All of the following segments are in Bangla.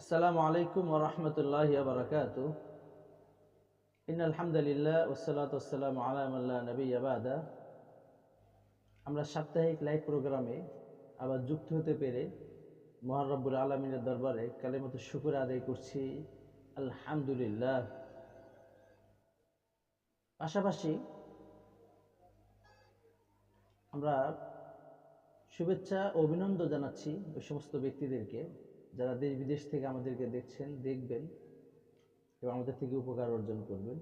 আসসালামু আলাইকুম রহমতুল্লাহ বারকাত। ইন আলহামদুলিল্লাহ ওসালাত ওসালাম আলামুল্লাহ নবী আবাদা আমরা সাপ্তাহিক লাইভ প্রোগ্রামে আবার যুক্ত হতে পেরে মহারব্বুল আলমিনের দরবারে কালেমতো শুকুর আদায় করছি। আলহামদুলিল্লাহ। পাশাপাশি আমরা শুভেচ্ছা অভিনন্দন জানাচ্ছি ওই সমস্ত ব্যক্তিদেরকে। যারা দেশ বিদেশ থেকে আমাদেরকে দেখছেন, দেখবেন এবং আমাদের থেকে উপকার অর্জন করবেন।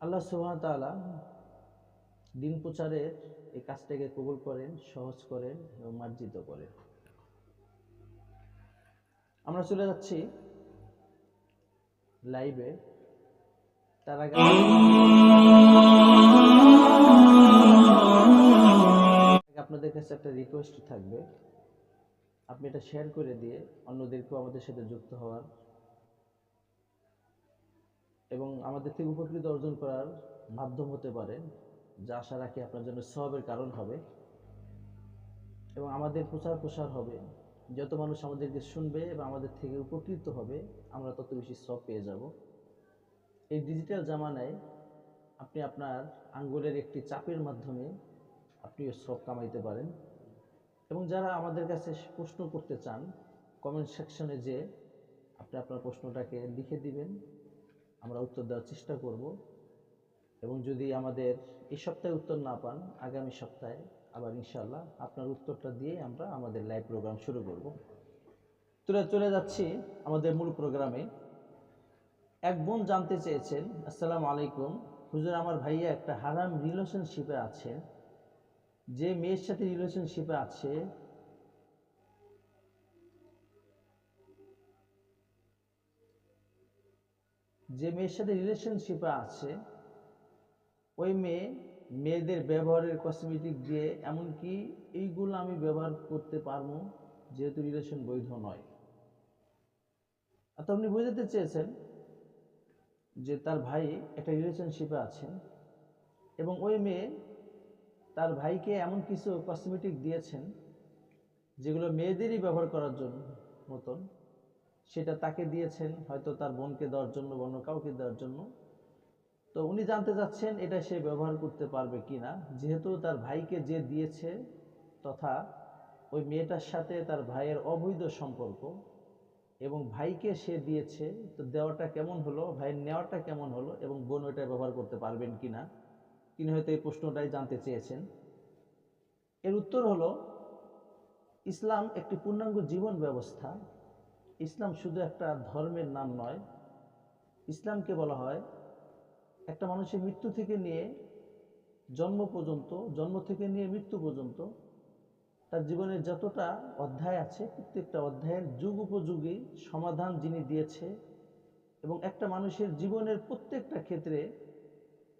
আল্লাহ সুবহান তাআলা দিন প্রচারের এই কাজটাকে কবুল করেন, সহজ করেন এবং মার্জিত করেন। আমরা চলে যাচ্ছি লাইভে। তার আগে আপনাদের কাছে একটা রিকোয়েস্ট থাকবে। আপনি এটা শেয়ার করে দিয়ে অন্যদেরকেও আমাদের সাথে যুক্ত হওয়ার এবং আমাদের থেকে উপকৃত অর্জন করার মাধ্যম হতে পারেন যা আশা রাখি আপনার জন্য সবের কারণ হবে। এবং আমাদের প্রচার প্রসার হবে। যত মানুষ আমাদেরকে শুনবে এবং আমাদের থেকে উপকৃত হবে, আমরা তত বেশি সব পেয়ে যাব। এই ডিজিটাল জামানায় আপনি আপনার আঙ্গুলের একটি চাপের মাধ্যমে আপনিও সব কামাইতে পারেন। এবং যারা আমাদের কাছে প্রশ্ন করতে চান কমেন্ট সেকশনে যে আপনি আপনার প্রশ্নটাকে লিখে দিবেন। আমরা উত্তর দেওয়ার চেষ্টা করব। এবং যদি আমাদের এই সপ্তাহে উত্তর না পান, আগামী সপ্তাহে আবার ইনশাল্লাহ আপনার উত্তরটা দিয়ে আমরা আমাদের লাইভ প্রোগ্রাম শুরু করব। তুলে চলে যাচ্ছি আমাদের মূল প্রোগ্রামে এক বোন জানতে চেয়েছেন, আসসালামু আলাইকুম। হুজুর, আমার ভাইয়া একটা হারাম রিলেশনশিপে আছে। যে মেয়ের সাথে রিলেশনশিপে আছে, যে মেয়ের সাথে রিলেশনশিপে আছে, ওই মেয়ে মেয়েদের ব্যবহারের কসমেটিক দিয়ে, এমনকি এইগুলো আমি ব্যবহার করতে পারব, যেহেতু রিলেশন বৈধ নয়। তো আপনি বোঝাতে চেয়েছেন যে তার ভাই একটা রিলেশনশিপে আছে, এবং ওই মেয়ে তার ভাইকে এমন কিছু কসমেটিক দিয়েছেন, যেগুলো মেয়েদেরই ব্যবহার করার জন্য মতন। সেটা তাকে দিয়েছেন, হয়তো তার বোনকে দেওয়ার জন্য বা অন্য কাউকে দেওয়ার জন্য। তো উনি জানতে চাচ্ছেন, এটা সে ব্যবহার করতে পারবে কি না যেহেতু তার ভাইকে যে দিয়েছে, তথা ওই মেয়েটার সাথে তার ভাইয়ের অবৈধ সম্পর্ক, এবং ভাইকে সে দিয়েছে, তো দেওয়াটা কেমন হলো, ভাইয়ের নেওয়াটা কেমন হলো, এবং বোন ওইটা ব্যবহার করতে পারবেন কি না তিনি হয়তো এই প্রশ্নটাই জানতে চেয়েছেন। এর উত্তর হলো, ইসলাম একটি পূর্ণাঙ্গ জীবন ব্যবস্থা। ইসলাম শুধু একটা ধর্মের নাম নয়। ইসলামকে বলা হয় একটা মানুষের মৃত্যু থেকে নিয়ে জন্ম পর্যন্ত, জন্ম থেকে নিয়ে মৃত্যু পর্যন্ত তার জীবনের যতটা অধ্যায় আছে, প্রত্যেকটা অধ্যায়ের যুগ উপযোগী সমাধান যিনি দিয়েছে এবং একটা মানুষের জীবনের প্রত্যেকটা ক্ষেত্রে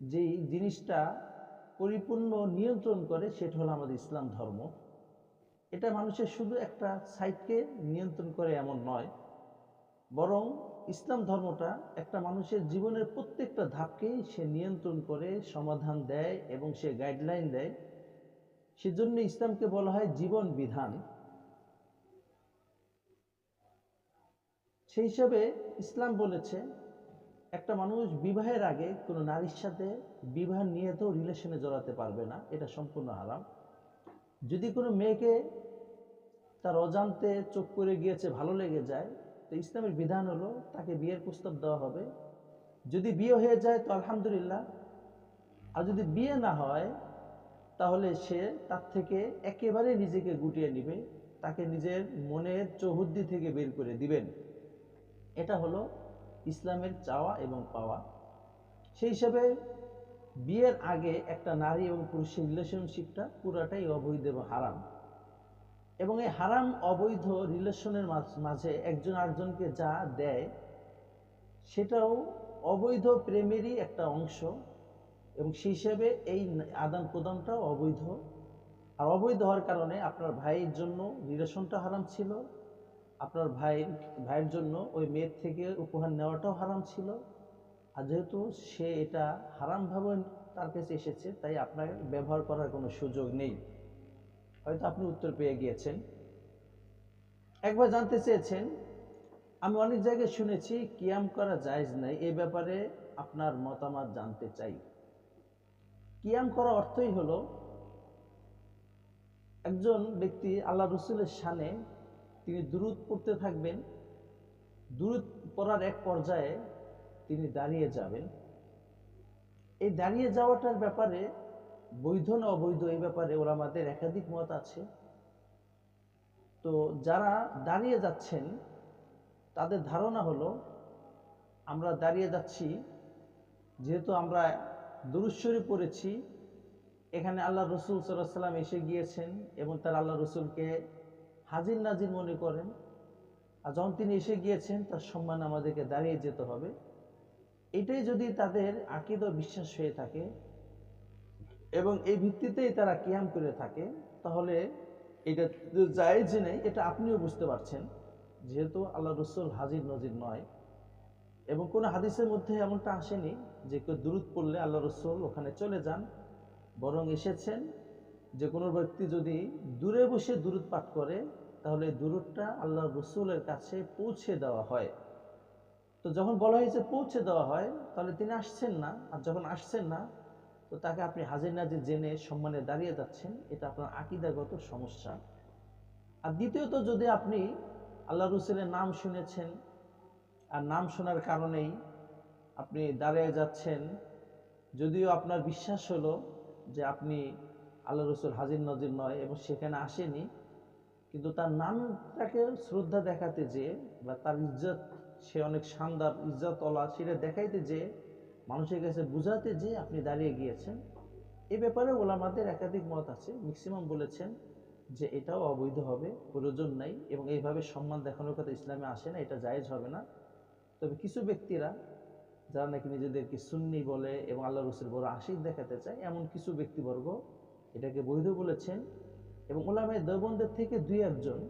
যেই জিনিসটা পরিপূর্ণ নিয়ন্ত্রণ করে, সেটা হলো আমাদের ইসলাম ধর্ম। এটা মানুষের শুধু একটা সাইডকে নিয়ন্ত্রণ করে এমন নয়, বরং ইসলাম ধর্মটা একটা মানুষের জীবনের প্রত্যেকটা ধাপকেই সে নিয়ন্ত্রণ করে, সমাধান দেয় এবং সে গাইডলাইন দেয়। সেজন্য ইসলামকে বলা হয় জীবন বিধান। সেই হিসাবে ইসলাম বলেছে একটা মানুষ বিবাহের আগে কোনো নারীর সাথে বিবাহ নিয়েতেও রিলেশনে জড়াতে পারবে না, এটা সম্পূর্ণ হারাম। যদি কোনো মেয়েকে তার অজান্তে চোখ করে গিয়েছে, ভালো লেগে যায়, তো ইসলামের বিধান হলো তাকে বিয়ের প্রস্তাব দেওয়া হবে। যদি বিয়ে হয়ে যায়, তো আলহামদুলিল্লাহ। আর যদি বিয়ে না হয়, তাহলে সে তার থেকে একেবারে নিজেকে গুটিয়ে নিবে, তাকে নিজের মনের চৌহদ্দি থেকে বের করে দিবেন। এটা হলো ইসলামের চাওয়া এবং পাওয়া। সেই হিসাবে বিয়ের আগে একটা নারী এবং পুরুষের রিলেশনশিপটা পুরাটাই অবৈধ এবং হারাম। এবং এই হারাম, অবৈধ রিলেশনের মাঝে একজন আরেকজনকে যা দেয়, সেটাও অবৈধ প্রেমেরই একটা অংশ। এবং সেই হিসাবে এই আদান প্রদানটাও অবৈধ। আর অবৈধ হওয়ার কারণে আপনার ভাইয়ের জন্য রিলেশনটা হারাম ছিল। আপনার ভাই, ভাইয়ের জন্য ওই মেয়ের থেকে উপহার নেওয়াটাও হারাম ছিল। আর যেহেতু সে এটা হারামভাবে তার কাছে এসেছে, তাই আপনার ব্যবহার করার কোনো সুযোগ নেই। হয়তো আপনি উত্তর পেয়ে গিয়েছেন। একবার জানতে চেয়েছেন, আমি অনেক জায়গায় শুনেছি, কিয়াম করা জায়েজ নাই, এ ব্যাপারে আপনার মতামত জানতে চাই। কিয়াম করা অর্থই হলো, একজন ব্যক্তি আল্লাহ রসুলের শানে তিনি দূরত পড়তে থাকবেন। দূরত পড়ার এক পর্যায়ে তিনি দাঁড়িয়ে যাবেন। এই দাঁড়িয়ে যাওয়াটার ব্যাপারে বৈধ না অবৈধ এই ব্যাপারে ওরা ওলামাদের একাধিক মত আছে। তো যারা দাঁড়িয়ে যাচ্ছেন, তাদের ধারণা হলো, আমরা দাঁড়িয়ে যাচ্ছি, যেহেতু আমরা দুরুশ্বরী পড়েছি, এখানে আল্লাহ রসুল সাল্লাহ সাল্লাম এসে গিয়েছেন এবং তার আল্লাহ রসুলকে হাজির নাজির মনে করেন, আর যখন তিনি এসে গিয়েছেন, তার সম্মান আমাদেরকে দাঁড়িয়ে যেতে হবে। এটাই যদি তাদের আকিদ বিশ্বাস হয়ে থাকে, এবং এই ভিত্তিতেই তারা কিয়াম করে থাকে, তাহলে এটা যায় যে নেই, এটা আপনিও বুঝতে পারছেন, যেহেতু আল্লাহ রসুল হাজির নজির নয়। এবং কোনো হাদিসের মধ্যে এমনটা আসেনি যে কেউ দূরত পড়লে আল্লাহ রসুল ওখানে চলে যান, বরং এসেছেন যে কোনো ব্যক্তি যদি দূরে বসে দূরত পাঠ করে, তাহলে দূরতটা আল্লাহ রসুলের কাছে পৌঁছে দেওয়া হয়। তো যখন বলা হয়েছে পৌঁছে দেওয়া হয়, তাহলে তিনি আসছেন না। আর যখন আসছেন না, তো তাকে আপনি হাজির নাজির জেনে সম্মানে দাঁড়িয়ে যাচ্ছেন, এটা আপনার আকিদাগত সমস্যা। আর দ্বিতীয়ত, যদি আপনি আল্লাহ রসুলের নাম শুনেছেন, আর নাম শোনার কারণেই আপনি দাঁড়িয়ে যাচ্ছেন, যদিও আপনার বিশ্বাস হলো যে আপনি আল্লাহ রসুল হাজির নজির নয় এবং সেখানে আসেনি। কিন্তু তার নামটাকে শ্রদ্ধা দেখাতে যে বা তার ইজ্জত, সে অনেক শানদার ইজ্জত ওলা সেটা দেখাইতে যে, মানুষের কাছে বুঝাতে যে আপনি দাঁড়িয়ে গিয়েছেন। এ ব্যাপারে ওলামাদের একাধিক মত আছে। ম্যাক্সিমাম বলেছেন যে এটাও অবৈধ হবে, প্রয়োজন নাই এবং এইভাবে সম্মান দেখানোর কথা ইসলামে আসে না, এটা জায়েজ হবে না। তবে কিছু ব্যক্তিরা, যারা নাকি নিজেদেরকে সুন্নি বলে এবং আল্লাহ রসুল বড় আশিক দেখাতে চায়, এমন কিছু ব্যক্তিবর্গ এটাকে বৈধ বলেছেন এবং ওলামায় দেবন্দের থেকে দুই একজন।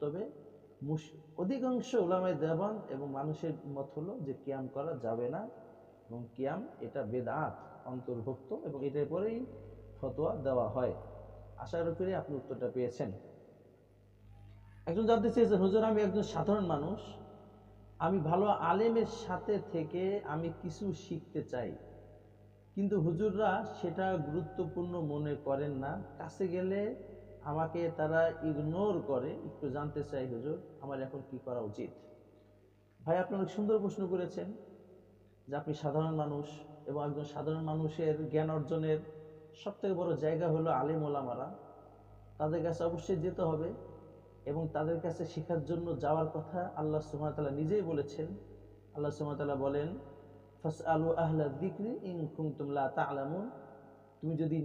তবে অধিকাংশ ওলামায় দেবন এবং মানুষের মত হলো যে কিয়াম করা যাবে না এবং কিয়াম এটা বেদাত, অন্তর্ভুক্ত এবং এটার পরেই ফতোয়া দেওয়া হয়। আশা করি আপনি উত্তরটা পেয়েছেন। একজন জানতে চেয়েছেন হুজুর, আমি একজন সাধারণ মানুষ। আমি ভালো আলেমের সাথে থেকে আমি কিছু শিখতে চাই। কিন্তু হুজুররা সেটা গুরুত্বপূর্ণ মনে করেন না। কাছে গেলে আমাকে তারা ইগনোর করে, একটু জানতে চাই হুজুর, আমার এখন কি করা উচিত? ভাই, আপনি অনেক সুন্দর প্রশ্ন করেছেন যে আপনি সাধারণ মানুষ এবং একজন সাধারণ মানুষের জ্ঞান অর্জনের সবথেকে বড় জায়গা হলো আলিম ওলামারা। তাদের কাছে অবশ্যই যেতে হবে এবং তাদের কাছে শেখার জন্য যাওয়ার কথা আল্লাহ সুমাতালা নিজেই বলেছেন। আল্লাহ সুমাতালা বলেন আলু আহলা দিকরি ইং তুমলা তা আলামুন তুমি যদি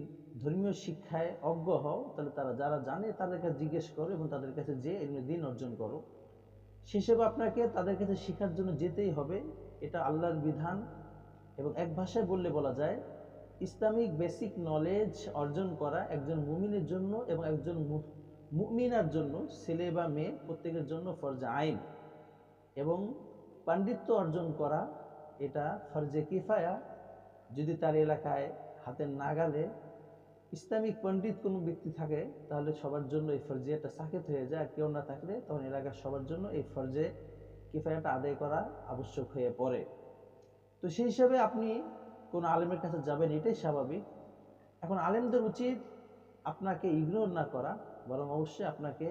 ধর্মীয় শিক্ষায় অজ্ঞ হও, তাহলে তারা যারা জানে তাদের কাছে জিজ্ঞেস করো এবং তাদের কাছে যে এমনি দিন অর্জন করো। সেসব আপনাকে তাদের কাছে শেখার জন্য যেতেই হবে, এটা আল্লাহর বিধান। এবং এক ভাষায় বললে বলা যায়, ইসলামিক বেসিক নলেজ অর্জন করা একজন মুমিনের জন্য এবং একজন মুমিনার জন্য, ছেলে বা মেয়ে প্রত্যেকের জন্য ফরজা আইন। এবং পাণ্ডিত্য অর্জন করা এটা ফরজে কিফায়া। যদি তার এলাকায় হাতের নাগালে ইসলামিক পণ্ডিত কোনো ব্যক্তি থাকে, তাহলে সবার জন্য এই ফরজিয়াটা সাকেত হয়ে যায়। আর কেউ না থাকলে তখন এলাকার সবার জন্য এই ফরজে কিফায়াটা আদায় করা আবশ্যক হয়ে পড়ে। তো সেই হিসাবে আপনি কোনো আলেমের কাছে যাবেন, এটাই স্বাভাবিক। এখন আলেমদের উচিত আপনাকে ইগনোর না করা, বরং অবশ্যই আপনাকে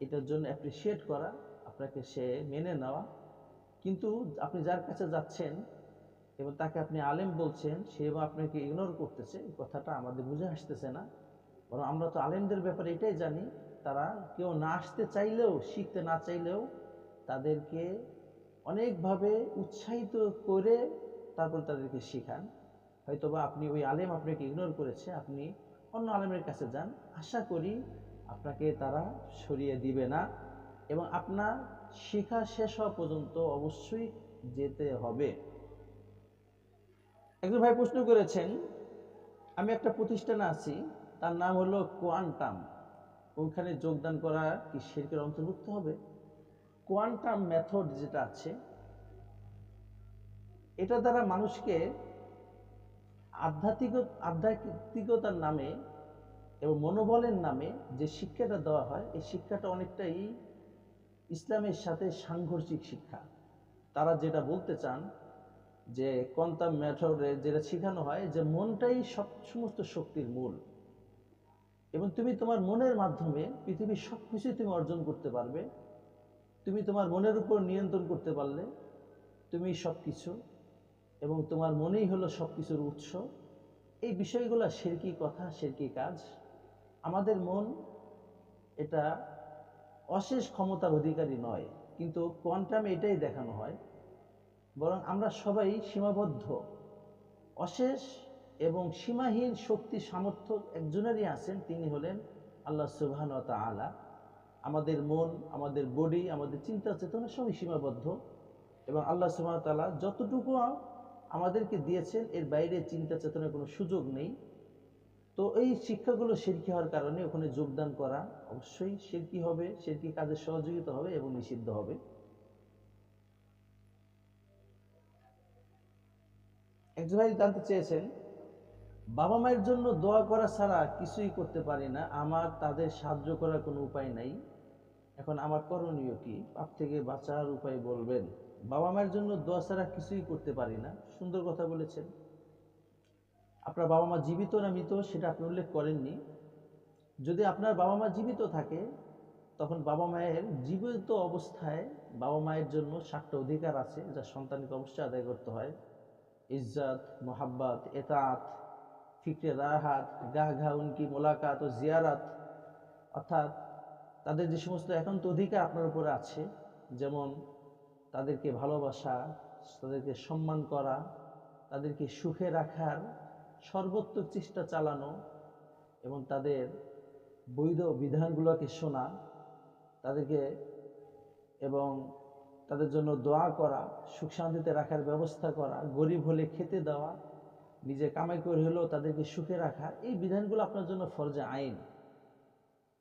এটার জন্য অ্যাপ্রিসিয়েট করা, আপনাকে সে মেনে নেওয়া। কিন্তু আপনি যার কাছে যাচ্ছেন এবং তাকে আপনি আলেম বলছেন, সে আপনাকে ইগনোর করতেছে, এই কথাটা আমাদের বুঝে আসতেছে না। বরং আমরা তো আলেমদের ব্যাপারে এটাই জানি, তারা কেউ না আসতে চাইলেও, শিখতে না চাইলেও তাদেরকে অনেকভাবে উৎসাহিত করে তারপর তাদেরকে শেখান। হয়তোবা আপনি ওই আলেম আপনাকে ইগনোর করেছে, আপনি অন্য আলেমের কাছে যান। আশা করি আপনাকে তারা সরিয়ে দিবে না এবং আপনার শেখা শেষ হওয়া পর্যন্ত অবশ্যই যেতে হবে। একজন ভাই প্রশ্ন করেছেন, আমি একটা প্রতিষ্ঠানে আছি, তার নাম হলো কোয়ান্টাম। ওইখানে যোগদান করা কি শিল্পের অন্তর্ভুক্ত হবে? কোয়ান্টাম মেথড যেটা আছে, এটা দ্বারা মানুষকে আধ্যাত্মিক, আধ্যাত্মিকতার নামে এবং মনোবলের নামে যে শিক্ষাটা দেওয়া হয়, এই শিক্ষাটা অনেকটাই ইসলামের সাথে সাংঘর্ষিক শিক্ষা। তারা যেটা বলতে চান যে কোয়ান্টাম ম্যাথডে যেটা শেখানো হয় যে, মনটাই সব সমস্ত শক্তির মূল। এবং তুমি তোমার মনের মাধ্যমে পৃথিবীর সব কিছুই তুমি অর্জন করতে পারবে। তুমি তোমার মনের উপর নিয়ন্ত্রণ করতে পারলে তুমি সব কিছু এবং তোমার মনেই হলো সব কিছুর উৎস। এই বিষয়গুলো, শেরকি কথা, শেরকি কাজ। আমাদের মন এটা অশেষ ক্ষমতার অধিকারী নয়, কিন্তু কোয়ান্টামে এটাই দেখানো হয়, বরং আমরা সবাই সীমাবদ্ধ। অশেষ এবং সীমাহীন শক্তি সামর্থ্য একজনেরই আছেন, তিনি হলেন আল্লাহ সুবহান আলা আমাদের মন, আমাদের বডি, আমাদের চিন্তা চেতনা সবই সীমাবদ্ধ এবং আল্লাহ সুবহান তাআলা যতটুকু আমাদেরকে দিয়েছেন, এর বাইরে চিন্তা চেতনার কোনো সুযোগ নেই। তো এই শিক্ষাগুলো শিরকি হওয়ার কারণে ওখানে যোগদান করা অবশ্যই শিরকি হবে শিরকি কাজের সহযোগিতা হবে এবং নিষিদ্ধ হবে। একজন ভাই জানতে চেয়েছেন, বাবা মায়ের জন্য দোয়া করা ছাড়া কিছুই করতে পারি না, আমার তাদের সাহায্য করার কোনো উপায় নাই। এখন আমার করণীয় কি? পাপ থেকে বাঁচার উপায় বলবেন। বাবা মায়ের জন্য দোয়া ছাড়া কিছুই করতে পারি না, সুন্দর কথা বলেছেন। আপনার বাবা মা জীবিত না মৃত সেটা আপনি উল্লেখ করেননি। যদি আপনার বাবা মা জীবিত থাকে, তখন বাবা মায়ের জীবিত অবস্থায় বাবা মায়ের জন্য সাতটা অধিকার আছে যা সন্তানকে অবশ্যই আদায় করতে হয়। ইজ্জত, মোহাব্বত, এতাত, ফিক্রে রাহাত গাহ ঘা উনকি মোলাকাত ও জিয়ারাত। অর্থাৎ তাদের যে সমস্ত একান্ত অধিকার আপনার উপরে আছে, যেমন তাদেরকে ভালোবাসা, তাদেরকে সম্মান করা, তাদেরকে সুখে রাখার সর্বোত্তক চেষ্টা চালানো এবং তাদের বৈধ বিধানগুলোকে শোনা, তাদেরকে এবং তাদের জন্য দোয়া করা, সুখ শান্তিতে রাখার ব্যবস্থা করা, গরিব হলে খেতে দেওয়া, নিজে কামাই করে হলেও তাদেরকে সুখে রাখা, এই বিধানগুলো আপনার জন্য ফরজে আইন।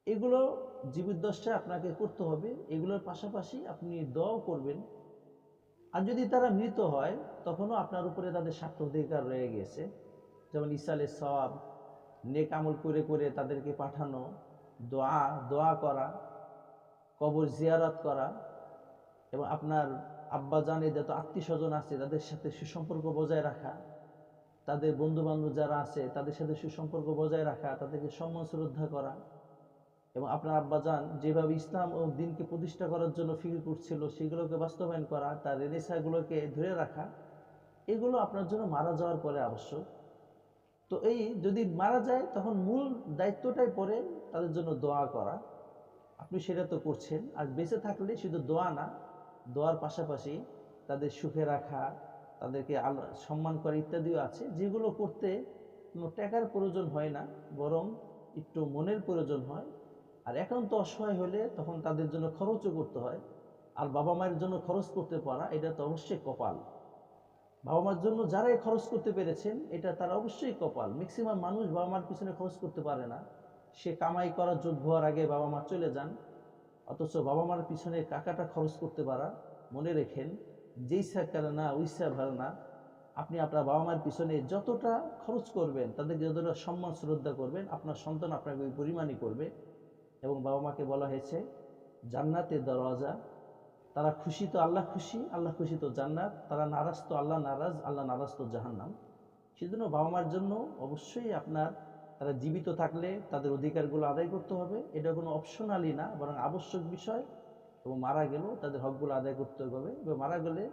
এগুলো জীবিদ্দশায় আপনাকে করতে হবে। এগুলোর পাশাপাশি আপনি দোয়াও করবেন। আর যদি তারা মৃত হয়, তখনও আপনার উপরে তাদের স্বার্থ অধিকার রয়ে গেছে। যেমন ইসালের সবাব নেক আমল করে করে তাদেরকে পাঠানো, দোয়া দোয়া করা, কবর জিয়ারত করা এবং আপনার আব্বা জানে যত আত্মীয় স্বজন আছে তাদের সাথে সুসম্পর্ক বজায় রাখা, তাদের বন্ধু বান্ধব যারা আছে তাদের সাথে সুসম্পর্ক বজায় রাখা, তাদেরকে সম্মান শ্রদ্ধা করা এবং আপনার আব্বা যান যেভাবে ইসলাম ও দিনকে প্রতিষ্ঠা করার জন্য ফিকির করছিল সেগুলোকে বাস্তবায়ন করা, তার রেনেসাগুলোকে ধরে রাখা, এগুলো আপনার জন্য মারা যাওয়ার পরে আবশ্যক। তো এই যদি মারা যায়, তখন মূল দায়িত্বটাই পড়ে তাদের জন্য দোয়া করা। আপনি সেটা তো করছেন। আর বেঁচে থাকলে শুধু দোয়া না, দোয়ার পাশাপাশি তাদের সুখে রাখা, তাদেরকে সম্মান করা ইত্যাদিও আছে। যেগুলো করতে কোনো টাকার প্রয়োজন হয় না, বরং একটু মনের প্রয়োজন হয়। আর একান্ত অসহায় হলে তখন তাদের জন্য খরচও করতে হয়। আর বাবা মায়ের জন্য খরচ করতে পারা, এটা তো অবশ্যই কপাল। বাবা মার জন্য যারাই খরচ করতে পেরেছেন, এটা তারা অবশ্যই কপাল। ম্যাক্সিমাম মানুষ বাবা মার পিছনে খরচ করতে পারে না। সে কামাই করার যোগ্য হওয়ার আগে বাবা মা চলে যান। অথচ বাবা মার পিছনে টাকাটা খরচ করতে পারা। মনে রেখেন, যেই স্যার না, ওই স্যার ভালো না, আপনি আপনার বাবা মার পিছনে যতটা খরচ করবেন, তাদেরকে যতটা সম্মান, শ্রদ্ধা করবেন, আপনার সন্তান আপনাকে ওই পরিমাণই করবে। এবং বাবা মাকে বলা হয়েছে, জান্নাতের দরওয়াজা তারা খুশি তো আল্লাহ খুশি আল্লাহ খুশি তো জান্নাত, তারা নারাজ তো আল্লাহ নারাজ আল্লাহ নারাজ তো জাহান্নাম। সেজন্য বাবা মার জন্য অবশ্যই আপনার তারা জীবিত থাকলে তাদের অধিকারগুলো আদায় করতে হবে। এটা কোনো অপশনালি না, বরং আবশ্যক বিষয়। এবং মারা গেলেও তাদের হকগুলো আদায় করতে হবে। এবং মারা গেলে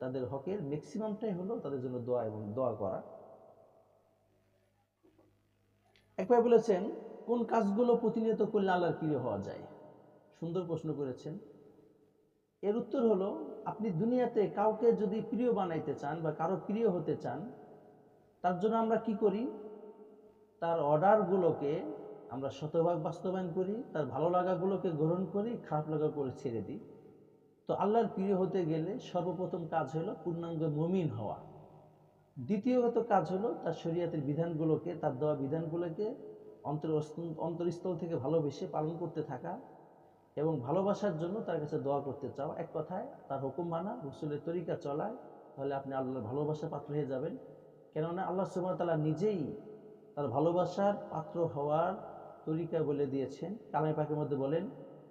তাদের হকের ম্যাক্সিমামটাই হলো তাদের জন্য দোয়া এবং দোয়া করা। একবার বলেছেন, কোন কাজগুলো প্রতিনিয়ত করলে আল্লাহর প্রিয় হওয়া যায়? সুন্দর প্রশ্ন করেছেন। এর উত্তর হলো, আপনি দুনিয়াতে কাউকে যদি প্রিয় বানাইতে চান বা কারও প্রিয় হতে চান, তার জন্য আমরা কি করি? তার অর্ডারগুলোকে আমরা শতভাগ বাস্তবায়ন করি, তার ভালো লাগাগুলোকে গ্রহণ করি, খারাপ লাগাগুলো ছেড়ে দিই। তো আল্লাহর প্রিয় হতে গেলে সর্বপ্রথম কাজ হলো পূর্ণাঙ্গ মমিন হওয়া। দ্বিতীয়ত কাজ হলো তার শরীয়তের বিধানগুলোকে, তার দেওয়া বিধানগুলোকে অন্তর অন্তরস্থল থেকে ভালোবেসে পালন করতে থাকা। এবং ভালোবাসার জন্য তার কাছে দোয়া করতে চাও। এক কথায়, তার হুকুম মানা, রসুলের তরিকা চলায়, তাহলে আপনি আল্লাহর ভালোবাসা পাত্র হয়ে যাবেন। কেননা আল্লাহ সুমতালা নিজেই তার ভালোবাসার পাত্র হওয়ার তরিকা বলে দিয়েছেন। কালামী পাকের মধ্যে বলেন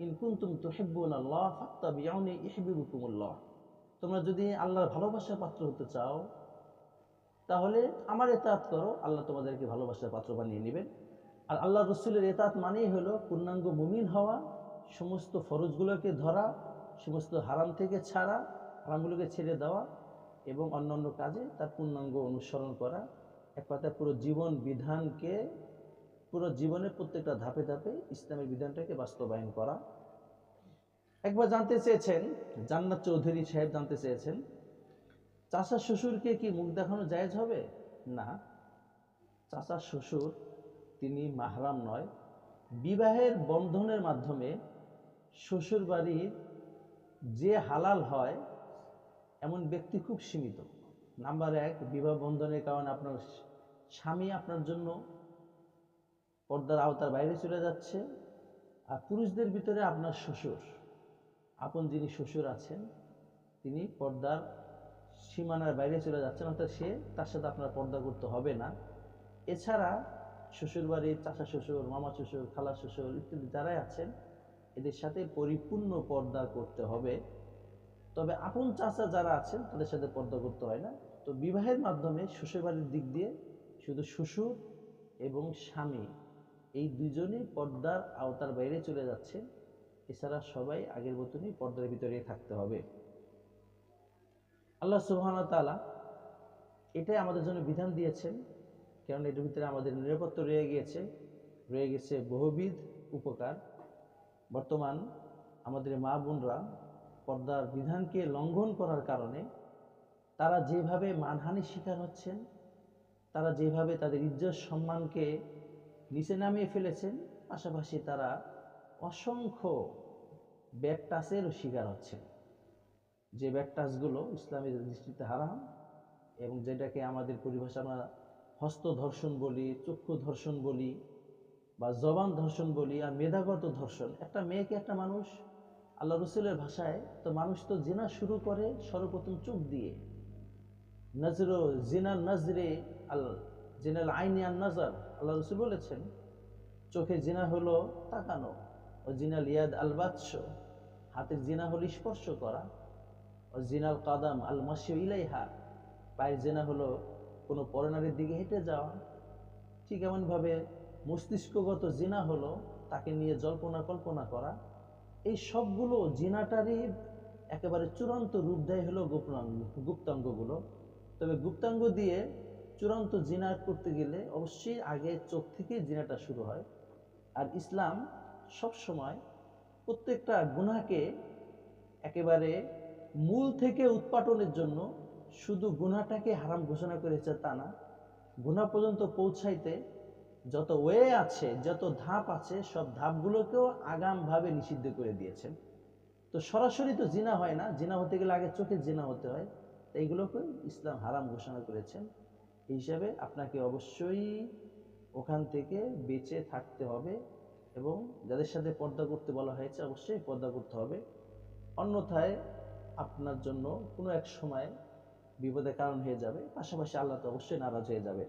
ইনকুন্তুম তুহিব্বুন আল্লাহ ফাত্তাবিউনি ইহবিবুকুমুল্লাহ তোমরা যদি আল্লাহর ভালোবাসার পাত্র হতে চাও, তাহলে আমার এতাত করো, আল্লাহ তোমাদেরকে ভালোবাসার পাত্র বানিয়ে নেবেন। আর আল্লাহ রসুলের এতাত মানেই হলো পূর্ণাঙ্গ মুমিন হওয়া সমস্ত ফরজগুলোকে ধরা, সমস্ত হারাম থেকে ছাড়া, হারামগুলোকে ছেড়ে দেওয়া এবং অন্যান্য কাজে তার পূর্ণাঙ্গ অনুসরণ করা। এক কথায় পুরো জীবন বিধানকে, পুরো জীবনের প্রত্যেকটা ধাপে ধাপে ইসলামের বিধানটাকে বাস্তবায়ন করা। একবার জানতে চেয়েছেন, জান্নাত চৌধুরী সাহেব জানতে চেয়েছেন, চাচা শ্বশুরকে কি মুখ দেখানো জায়েজ হবে? না। চাচা শ্বশুর, তিনি মাহরাম নয়। বিবাহের বন্ধনের মাধ্যমে শ্বশুর বাড়ির যে হালাল হয়, এমন ব্যক্তি খুব সীমিত। নাম্বার এক, বিবাহ বন্ধনের কারণে আপনার স্বামী আপনার জন্য পর্দার আওতার বাইরে চলে যাচ্ছে। আর পুরুষদের ভিতরে আপনার শ্বশুর, আপন যিনি শ্বশুর আছেন, তিনি পর্দার সীমানার বাইরে চলে যাচ্ছেন, অর্থাৎ সে তার সাথে আপনার পর্দা করতে হবে না। এছাড়া শ্বশুর বাড়ির চাচা শ্বশুর, মামা শ্বশুর, খালা শ্বশুর ইত্যাদি যারাই আছেন এদের সাথে পরিপূর্ণ পর্দা করতে হবে। তবে আপন চাচা যারা আছেন, তাদের সাথে পর্দা করতে হয় না। তো বিবাহের মাধ্যমে শ্বশুরবাড়ির দিক দিয়ে শুধু শ্বশুর এবং স্বামী, এই দুজনই পর্দার আওতার বাইরে চলে যাচ্ছে। এছাড়া সবাই আগের মতনই পর্দার ভিতরে থাকতে হবে। আল্লাহ সুবহান তালা এটাই আমাদের জন্য বিধান দিয়েছেন কারণ এটার ভিতরে আমাদের নিরাপত্তা রয়ে গিয়েছে। রয়ে গেছে বহুবিধ উপকার। বর্তমান আমাদের মা বোনরা পর্দার বিধানকে লঙ্ঘন করার কারণে তারা যেভাবে মানহানির শিকার হচ্ছেন, তারা যেভাবে তাদের ইজ্জত সম্মানকে নিচে নামিয়ে ফেলেছেন, পাশাপাশি তারা অসংখ্য ব্যাড টাচেরও শিকার হচ্ছেন। যে ব্যাড টাচগুলো ইসলামের দৃষ্টিতে হারাম এবং যেটাকে আমাদের পরিভাষা আমরা হস্ত ধর্ষণ বলি চক্ষু ধর্ষণ বলি বা জবান ধর্ষণ বলি আর মেধাগত ধর্ষণ, একটা মেয়েকে একটা মানুষ? আল্লাহ রসুলের ভাষায়, তো মানুষ তো জেনা শুরু করে সর্বপ্রথম চোখ দিয়ে। নজর জিনা নজরে আল, জিনাল আইনি আর নজর, আল্লাহ রসুল বলেছেন, চোখে জিনা হলো তাকানো, ও জিনাল ইয়াদ আল বাদশ হাতের জিনা হলো স্পর্শ করা, ও জিনাল কাদাম আল মাসিউ ইলাইহা, পায়ের জেনা হলো কোনো পরনারীর দিকে হেঁটে যাওয়া। ঠিক এমনভাবে মস্তিষ্কগত জিনা হলো তাকে নিয়ে জল্পনা কল্পনা করা। এই সবগুলো জিনাটারই একেবারে চূড়ান্ত রূপ দেয় হলো গোপনাঙ্গ, গুপ্তাঙ্গগুলো। তবে গুপ্তাঙ্গ দিয়ে চূড়ান্ত জিনা করতে গেলে অবশ্যই আগে চোখ থেকে জিনাটা শুরু হয়। আর ইসলাম সব সময় প্রত্যেকটা গুনাহকে একেবারে মূল থেকে উৎপাটনের জন্য শুধু গুনাহটাকে হারাম ঘোষণা করেছে তা না। গুনাহ পর্যন্ত পৌঁছাইতে যত ওয়ে আছে, যত ধাপ আছে, সব ধাপগুলোকেও আগামভাবে নিষিদ্ধ করে দিয়েছেন তো সরাসরি তো জিনা হয় না, জিনা হতে গেলে আগে চোখে জিনা হতে হয়। এইগুলোকে ইসলাম হারাম ঘোষণা করেছেন এই হিসাবে আপনাকে অবশ্যই ওখান থেকে বেঁচে থাকতে হবে এবং যাদের সাথে পর্দা করতে বলা হয়েছে, অবশ্যই পর্দা করতে হবে। অন্যথায় আপনার জন্য কোনো এক সময় বিপদের কারণ হয়ে যাবে। পাশাপাশি আল্লাহ তো অবশ্যই নারাজ হয়ে যাবে।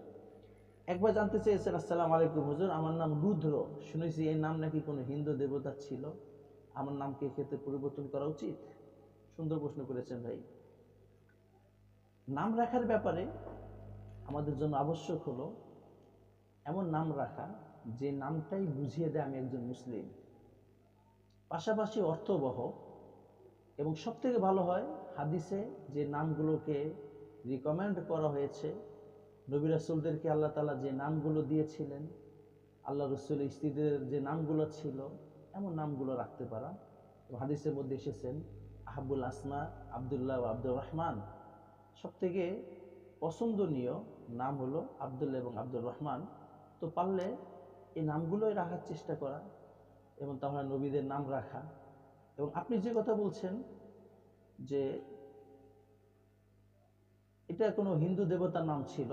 একবার জানতে চেয়েছেন আসসালাম আলাইকুম হুজুর, আমার নাম রুদ্র। শুনেছি এই নাম নাকি কোনো হিন্দু দেবতা ছিল। আমার নামকে এক্ষেত্রে পরিবর্তন করা উচিত? সুন্দর প্রশ্ন করেছেন ভাই। নাম রাখার ব্যাপারে আমাদের জন্য আবশ্যক হলো এমন নাম রাখা, যে নামটাই বুঝিয়ে দেয় আমি একজন মুসলিম। পাশাপাশি অর্থবহ এবং সব থেকে ভালো হয় হাদিসে যে নামগুলোকে রিকমেন্ড করা হয়েছে নবী রাসুলদেরকে আল্লাহ তালা যে নামগুলো দিয়েছিলেন, আল্লাহ রসুল স্ত্রীদের যে নামগুলো ছিল, এমন নামগুলো রাখতে পারা। হাদিসের মধ্যে এসেছেন, আহাবুল আসমা, আবদুল্লাহ আব্দুর রহমান। সব থেকে পছন্দনীয় নাম হলো আবদুল্লাহ এবং আব্দুর রহমান। তো পারলে এই নামগুলোই রাখার চেষ্টা করা এবং তাহলে নবীদের নাম রাখা। এবং আপনি যে কথা বলছেন যে এটা কোনো হিন্দু দেবতার নাম ছিল,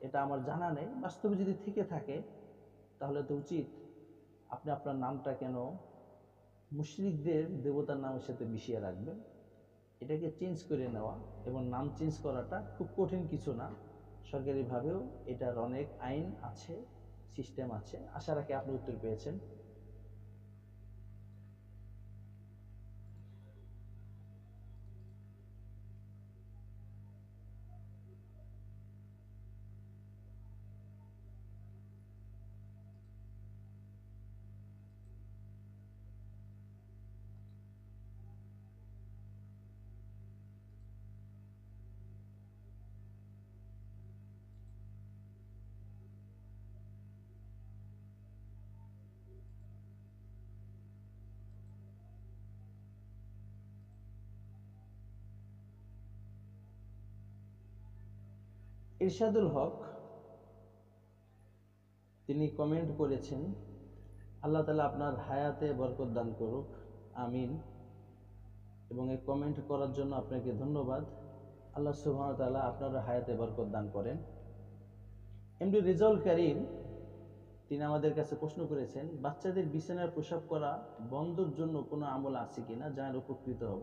এটা আমার জানা নেই। বাস্তবে যদি থেকে থাকে, তাহলে তো উচিত আপনি আপনার নামটা কেন মুশরিকদের দেবতার নামের সাথে মিশিয়ে রাখবেন। এটাকে চেঞ্জ করে নেওয়া এবং নাম চেঞ্জ করাটা খুব কঠিন কিছু না। সরকারিভাবেও এটার অনেক আইন আছে সিস্টেম আছে। আশা রাখি আপনি উত্তর পেয়েছেন। ইরশাদুল হক, তিনি কমেন্ট করেছেন, আল্লাহ তালা আপনার হায়াতে বরকত দান করুক, আমিন। এবং এই কমেন্ট করার জন্য আপনাকে ধন্যবাদ। আল্লাহ সুবহান তাআলা আপনার হায়াতে বরকত দান করেন। এমডি রেজাউল করিম, তিনি আমাদের কাছে প্রশ্ন করেছেন, বাচ্চাদের বিছানায় প্রসাব করা বন্ধর জন্য কোনো আমল আছে কিনা যার উপকৃত হব?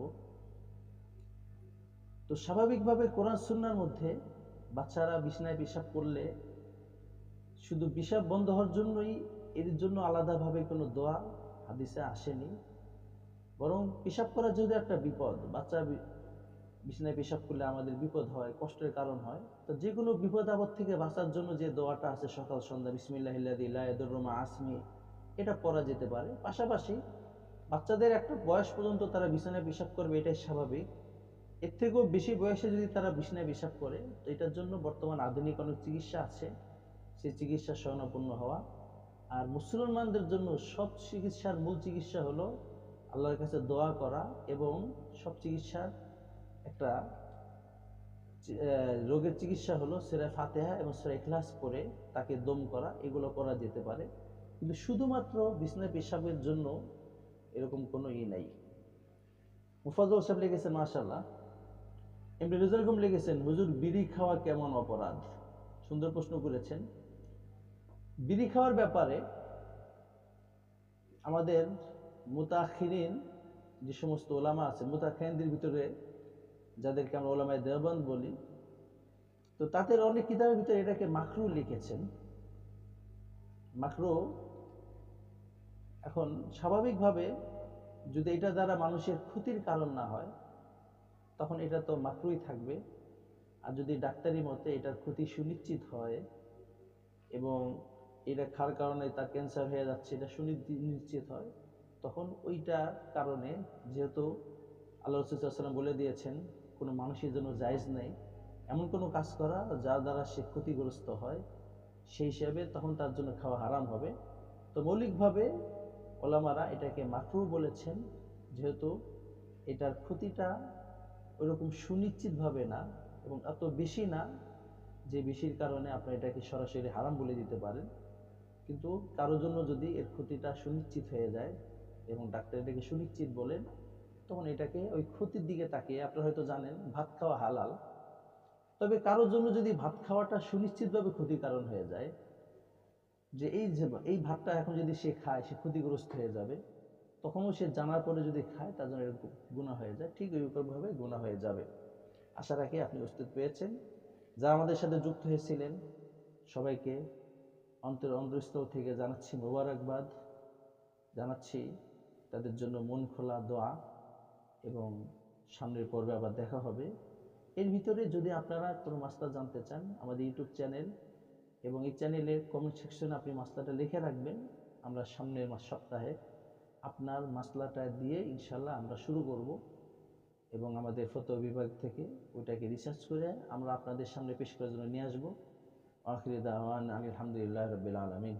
তো স্বাভাবিকভাবে কোরআন সুন্নার মধ্যে বাচ্চারা বিছানায় পেশাব করলে শুধু পেশাব বন্ধ হওয়ার জন্যই এর জন্য আলাদাভাবে কোনো দোয়া হাদিসে আসেনি। বরং পেশাব করা যদি একটা বিপদ, বাচ্চা বিছানায় পেশাব করলে আমাদের বিপদ হয়, কষ্টের কারণ হয়। তো যে কোনো বিপদ আপদ থেকে বাঁচার জন্য যে দোয়াটা আছে সকাল, সন্ধ্যা বিসমিল্লাহিল্লাদিল্লাহরমা আসমি, এটা পড়া যেতে পারে। পাশাপাশি বাচ্চাদের একটা বয়স পর্যন্ত তারা বিছানায় পেশাব করবে, এটাই স্বাভাবিক। এর থেকেও বেশি বয়সে যদি তারা বিছানায় পেশাব করে, তো এটার জন্য বর্তমান আধুনিক অনেক চিকিৎসা আছে। সেই চিকিৎসা শরণাপন্ন হওয়া। আর মুসলমানদের জন্য সব চিকিৎসার মূল চিকিৎসা হলো আল্লাহর কাছে দোয়া করা এবং সব চিকিৎসার একটা রোগের চিকিৎসা হলো সেরা ফাতেহা এবং সেরা ইখলাস পরে তাকে দম করা, এগুলো করা যেতে পারে। কিন্তু শুধুমাত্র বিছনায় পেশাবের জন্য এরকম কোনো ই নাই। মুফাজল সাহেব লিখেছেন মাশাল্লাহ এমনি রেজারকম লিখেছেন হুজুর, বিড়ি খাওয়া কেমন অপরাধ? সুন্দর প্রশ্ন করেছেন। বিড়ি খাওয়ার ব্যাপারে আমাদের মুতাখিরিন, যে সমস্ত ওলামা আছে মুতাখিনদের ভিতরে যাদেরকে আমরা ওলামায় দেওবন্দ বলি, তো তাদের অনেক কিতাবের ভিতরে এটাকে মাকরু লিখেছেন। মাকরু এখন স্বাভাবিকভাবে যদি এটা দ্বারা মানুষের ক্ষতির কারণ না হয় তখন এটা তো মাকরুই থাকবে। আর যদি ডাক্তারি মতে এটার ক্ষতি সুনিশ্চিত হয় এবং এটা খাওয়ার কারণে তার ক্যান্সার হয়ে যাচ্ছে, এটা সুনিশ্চিত হয়, তখন ওইটার কারণে যেহেতু আল্লাহ রসুলাম বলে দিয়েছেন, কোনো মানুষের জন্য জায়েজ নেই। এমন কোনো কাজ করা যার দ্বারা সে ক্ষতিগ্রস্ত হয়, সেই হিসাবে তখন তার জন্য খাওয়া হারাম হবে। তো মৌলিকভাবে ওলামারা এটাকে মাকরু বলেছেন, যেহেতু এটার ক্ষতিটা ওইরকম সুনিশ্চিতভাবে না এবং এত বেশি না যে বেশির কারণে আপনি এটাকে সরাসরি হারাম বলে দিতে পারেন। কিন্তু কারোর জন্য যদি এর ক্ষতিটা সুনিশ্চিত হয়ে যায় এবং ডাক্তার এটাকে সুনিশ্চিত বলেন, তখন এটাকে ওই ক্ষতির দিকে তাকিয়ে আপনারা হয়তো জানেন ভাত খাওয়া হালাল। তবে কারোর জন্য যদি ভাত খাওয়াটা সুনিশ্চিতভাবে ক্ষতির কারণ হয়ে যায়, যে এই যে এই ভাতটা এখন যদি সে খায়, সে ক্ষতিগ্রস্ত হয়ে যাবে তখনও সে জানার পরে যদি খায়, তার জন্য গুণা হয়ে যায়। ঠিক ওইরকমভাবে গুণা হয়ে যাবে। আশা রাখি আপনি উপস্থিত পেয়েছেন। যারা আমাদের সাথে যুক্ত হয়েছিলেন, সবাইকে অন্তর অন্তরস্থল থেকে জানাচ্ছি মোবারকবাদ। জানাচ্ছি তাদের জন্য মন খোলা দোয়া এবং সামনের পর্বে আবার দেখা হবে। এর ভিতরে যদি আপনারা কোনো মাস্টার জানতে চান, আমাদের ইউটিউব চ্যানেল এবং এই চ্যানেলের কমেন্ট সেকশনে আপনি মাস্টারটা লিখে রাখবেন। আমরা সামনের মাস সপ্তাহে আপনার মাসলাটা দিয়ে ইনশাল্লাহ আমরা শুরু করব এবং আমাদের ফটো বিভাগ থেকে ওইটাকে রিসার্চ করে আমরা আপনাদের সামনে পেশ করার জন্য নিয়ে আসব। আখির দাওয়ান আলহামদুলিল্লাহ রবিল আলমিন।